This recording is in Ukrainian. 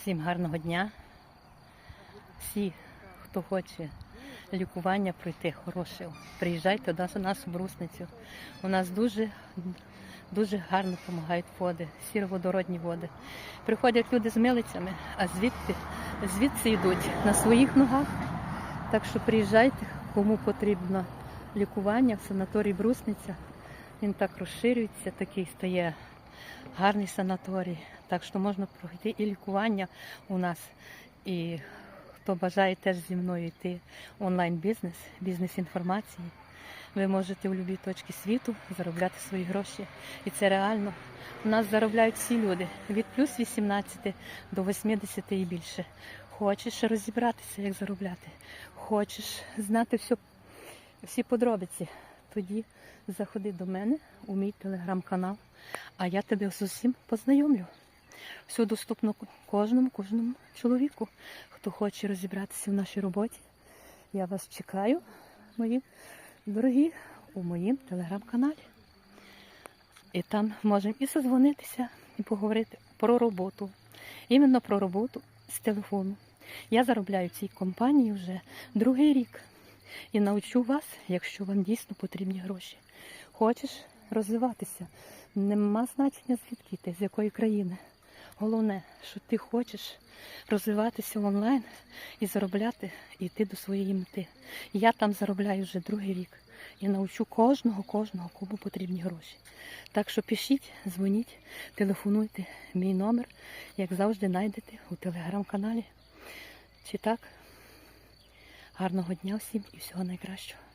Всім гарного дня. Всі, хто хоче лікування пройти хороше, приїжджайте до нас у брусницю. У нас дуже, дуже гарно допомагають води, сіроводородні води. Приходять люди з милицями, а звідти, звідси йдуть на своїх ногах. Так що приїжджайте, кому потрібно лікування в санаторій Брусниця. Він так розширюється, такий стає гарний санаторій. Так що можна пройти і лікування у нас. І хто бажає теж зі мною йти онлайн-бізнес, бізнес інформації. Ви можете в будь-якій точці світу заробляти свої гроші. І це реально. У нас заробляють всі люди від плюс 18 до 80 і більше. Хочеш розібратися, як заробляти, хочеш знати все, всі подробиці, тоді заходи до мене у мій телеграм-канал, а я тебе з усім познайомлю. Все доступно кожному, кожному чоловіку, хто хоче розібратися в нашій роботі. Я вас чекаю, мої дорогі, у моїм телеграм-каналі. І там можемо і созвонитися, і поговорити про роботу. Іменно про роботу з телефону. Я заробляю цій компанії вже другий рік і навчу вас, якщо вам дійсно потрібні гроші. Хочеш розвиватися? Нема значення звідки ти, з якої країни. Головне, що ти хочеш розвиватися онлайн і заробляти, і йти до своєї мети. Я там заробляю вже другий рік і навчу кожного, кожного, кому потрібні гроші. Так що пишіть, дзвоніть, телефонуйте. Мій номер, як завжди, знайдете у телеграм-каналі. Чи так? Гарного дня всім і всього найкращого.